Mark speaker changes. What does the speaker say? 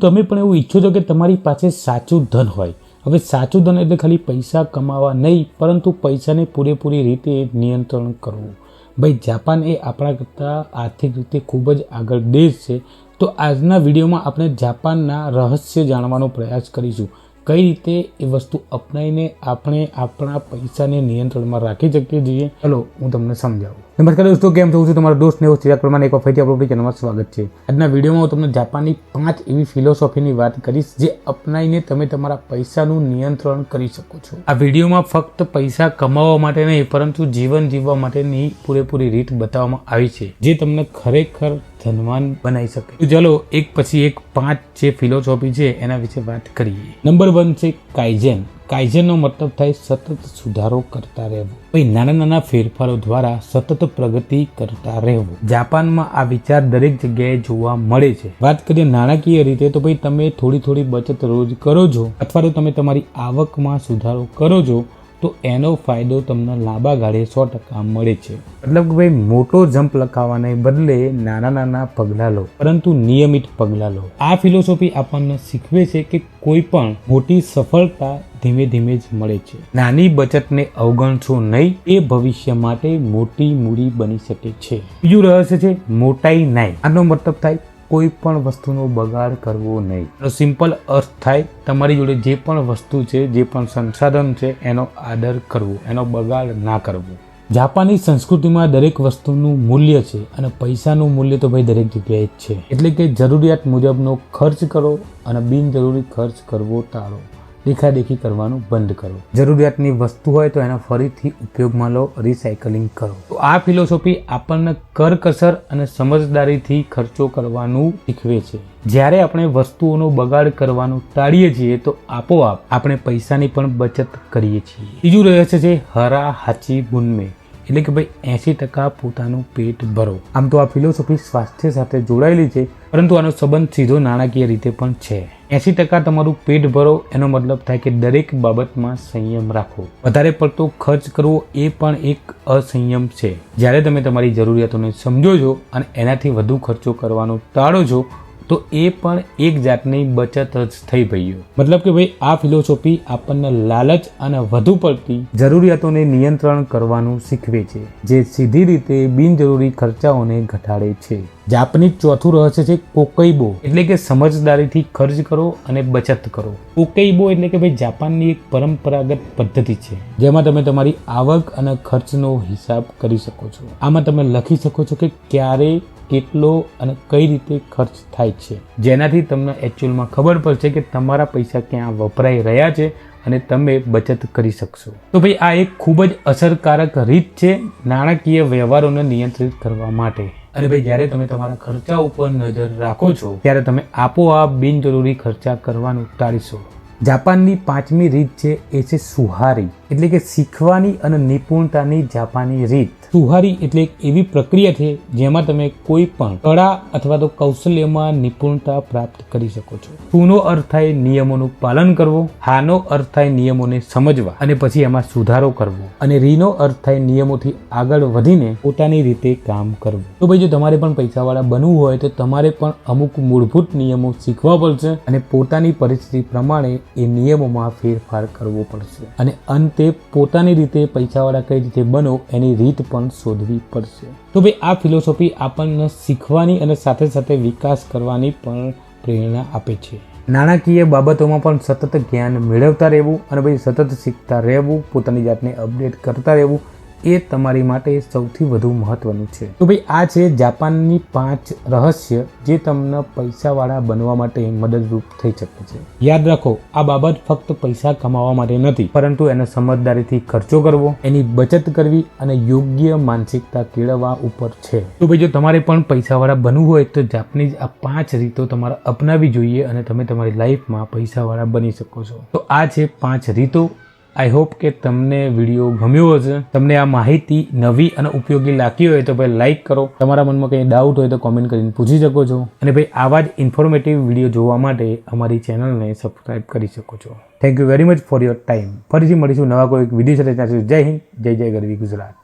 Speaker 1: શું તમે પણ એવું ઈચ્છો છો કે તમારી પાસે સાચું ધન હોય. હવે સાચું ધન એટલે ખાલી પૈસા કમાવા નહીં, પરંતુ પૈસાને પૂરેપૂરી રીતે નિયંત્રણ કરવું. ભાઈ, જાપાન એ આપણા કરતાં આર્થિક રીતે ખૂબ જ આગળ દેશ છે. તો આજના વિડીયોમાં આપણે જાપાનના રહસ્ય જાણવાનો પ્રયાસ કરીશું. કઈ રીતે એ વસ્તુ અપનાવીને આપણે આપણા પૈસાને નિયંત્રણમાં રાખી શકીએ છીએ? ચલો, હું તમને સમજાવું. નમસ્કાર દોસ્તો, કેમ છો? છું તમારો દોસ્ત નેવો ચિરાગ પ્રમાણે એક ફરીથી આપણું ચેનલમાં સ્વાગત છે. આજના વિડીયોમાં હું તમને જાપાનની પાંચ એવી ફિલોસોફીની વાત કરીશ જે અપનાવીને તમે તમારા પૈસાનું નિયંત્રણ કરી શકો છો. આ વિડીયોમાં ફક્ત પૈસા કમાવા માટે નહીં, પરંતુ જીવન જીવવા માટેની પૂરેપૂરી રીત બતાવવામાં આવી છે, જે તમને ખરેખર ધનવાન બનાવી શકે. તો ચલો, એક પછી એક પાંચ જે ફિલોસોફી છે, એના વિશે વાત કરીએ. નંબર વન છે કાઇઝેન કાઇઝેનનો મતલબ થાય સતત સુધારો કરતા રહેવું. ભાઈ નાના નાના ફેરફારો દ્વારા સતત પ્રગતિ કરતા રહેવું. જાપાનમાં આ વિચાર દરેક જગ્યાએ જોવા મળે છે. વાત કરીએ નાણાકીય રીતે, તો ભાઈ તમે થોડી થોડી બચત રોજ કરો છો, અથવા તો તમે તમારી આવકમાં સુધારો કરો છો તો એનો ફાયદો તમને લાંબા ગાળે સો ટકા મળે છે. મતલબ કે ભાઈ મોટો જમ્પ લખાવાને બદલે નાના નાના પગલાં લો. પરંતુ નિયમિત પગલાં લો. આ ફિલોસોફી આપણને શીખવે છે કે કોઈ પણ મોટી સફળતા ધીમે ધીમે જ મળે છે. નાની બચતને અવગણશો નહીં એ ભવિષ્ય માટે મોટી મૂડી બની શકે છે. બીજું રહસ્ય છે મોટાઈ નહીં આનો મતલબ થાય કોઈ પણ વસ્તુનો બગાડ કરવો નહીં. સિમ્પલ અર્થ થાય, તમારી જોડે જે પણ વસ્તુ છે, જે પણ સંસાધન છે, એનો આદર કરવો, એનો બગાડ ના કરવો. જાપાની સંસ્કૃતિમાં દરેક વસ્તુનું મૂલ્ય છે અને પૈસાનું મૂલ્ય તો ભાઈ દરેક જગ્યાએ જ છે. એટલે કે જરૂરિયાત મુજબનો ખર્ચ કરો અને બિનજરૂરી ખર્ચ કરવો ટાળો. દેખાદેખી કરવાનું બંધ કરો. જરૂરિયાતની વસ્તુ હોય તો એના ફરીથી ઉપયોગમાં લો રિસાયકલિંગ કરો. તો આ ફિલોસોફી આપણને કરકસર અને સમજદારીથી ખર્ચો કરવાનું શીખવે છે. જ્યારે આપણે વસ્તુઓનો બગાડ કરવાનું ટાળીએ છીએ તો આપોઆપ આપણે પૈસાની પણ બચત કરીએ છીએ. બીજું રહસ્ય છે હરા હાચી બુનમે. એટલે કે ભાઈ એંસી ટકા પોતાનું પેટ ભરો. આમ તો આ ફિલોસોફી સ્વાસ્થ્ય સાથે જોડાયેલી છે, પરંતુ આનો સંબંધ સીધો નાણાકીય રીતે પણ છે. એંસી ટકા તમારું પેટ ભરો, એનો મતલબ થાય કે દરેક બાબતમાં સંયમ રાખો. વધારે પડતો ખર્ચ કરવો એ પણ એક અસંયમ છે. જ્યારે તમે તમારી જરૂરિયાતોને સમજો છો અને એનાથી વધુ ખર્ચો કરવાનો ટાળો છો તો એ પણ એક જાતની બચત જ થઈ ગયું મતલબ કે ભાઈ, આ ફિલોસોફી આપણને લાલચ અને વધુ પડતી જરૂરિયાતોને નિયંત્રણ કરવાનું શીખવે છે, જે સીધી રીતે બિનજરૂરી ખર્ચાઓને ઘટાડે છે. જાપાનીઝ ચોથું રહસ્ય છે કોકૈબો. એટલે કે સમજદારીથી ખર્ચ કરો અને બચત કરો. કોકૈબો એટલે કે ભાઈ, જાપાનની એક પરંપરાગત પદ્ધતિ છે, જેમાં તમે તમારી આવક અને ખર્ચનો હિસાબ કરી શકો છો. આમાં તમે લખી શકો છો કે ક્યારે કેટલો અને કઈ રીતે ખર્ચ થાય છે. જેનાથી તમને એકચ્યુઅલમાં ખબર પડશે કે તમારા પૈસા ક્યાં વપરાઈ રહ્યા છે અને તમે બચત કરી શકશો. તો ભાઈ આ એક ખૂબ જ અસરકારક રીત છે નાણાકીય વ્યવહારોને નિયંત્રિત કરવા માટે. અને ભાઈ જ્યારે તમે તમારા ખર્ચા ઉપર નજર રાખો છો ત્યારે તમે આપોઆપ બિનજરૂરી ખર્ચા કરવાનું ટાળીશો. જાપાનની પાંચમી રીત છે એ છે સુહારી. એટલે કે શીખવાની અને નિપુણતાની જાપાની રીત. સુહારી એટલે એક એવી પ્રક્રિયા છે જેમાં તમે કોઈ પણ કળા અથવા તો કૌશલ્યમાં નિપુણતા પ્રાપ્ત કરી શકો છો. સુનો અર્થ થાય નિયમોનું પાલન કરવો, હાનો અર્થ થાય નિયમોને સમજવા અને પછી એમાં સુધારો કરવો. અને રીનો અર્થ થાય નિયમોથી આગળ વધીને પોતાની રીતે કામ કરવું. તો ભાઈ જો તમારે પણ પૈસાવાળા બનવું હોય તો તમારે પણ અમુક મૂળભૂત નિયમો શીખવા પડશે અને પોતાની પરિસ્થિતિ પ્રમાણે એ નિયમોમાં ફેરફાર કરવો પડશે. અને અંતે પોતાની રીતે પૈસાવાળા કઈ રીતે બનો એની રીત પણ શોધવી પડશે. તો ભાઈ, આ ફિલોસોફી આપણને શીખવાની અને સાથે સાથે વિકાસ કરવાની પણ પ્રેરણા આપે છે. નાણાકીય બાબતોમાં પણ સતત જ્ઞાન મેળવતા રહેવું અને ભાઈ સતત શીખતા રહેવું, પોતાની જાતને અપડેટ કરતા રહેવું એ તમારી માટે સૌથી વધુ મહત્વનું છે. તો ભાઈ, આ છે જાપાનની પાંચ રહસ્ય જે તમને પૈસાવાળા બનવા માટે મદદરૂપ થઈ શકે છે. યાદ રાખો, આ બાબત ફક્ત પૈસા કમાવા માટે નથી, પરંતુ એને સમજદારીથી ખર્ચો કરવો, એની બચત કરવી અને યોગ્ય માનસિકતા કેળવવા ઉપર છે. તો ભાઈ, જો તમારે પણ પૈસાવાળા બનવું હોય તો જાપાનીઝ આ પાંચ રીતો તમારે અપનાવી જોઈએ અને તમે તમારી લાઈફમાં પૈસાવાળા બની શકો છો. તો આ છે પાંચ રીતો આઈ હોપ કે તમને વીડિયો ગમ્યો હશે. તમને આ માહિતી નવી અને ઉપયોગી લાગી હોય તો ભાઈ લાઈક કરો. તમારા મનમાં કંઈ ડાઉટ હોય તો કોમેન્ટ કરીને પૂછી શકો છો. અને ભાઈ આવા જ ઇન્ફોર્મેટિવ વીડિયો જોવા માટે અમારી ચેનલને સબસ્ક્રાઈબ કરી શકો છો. Thank you very much for your time ફરીથી મળીશું નવા કોઈ વીડિયો સાથે. ત્યાં સુધી જય હિન્દ, જય જય ગરવી ગુજરાત.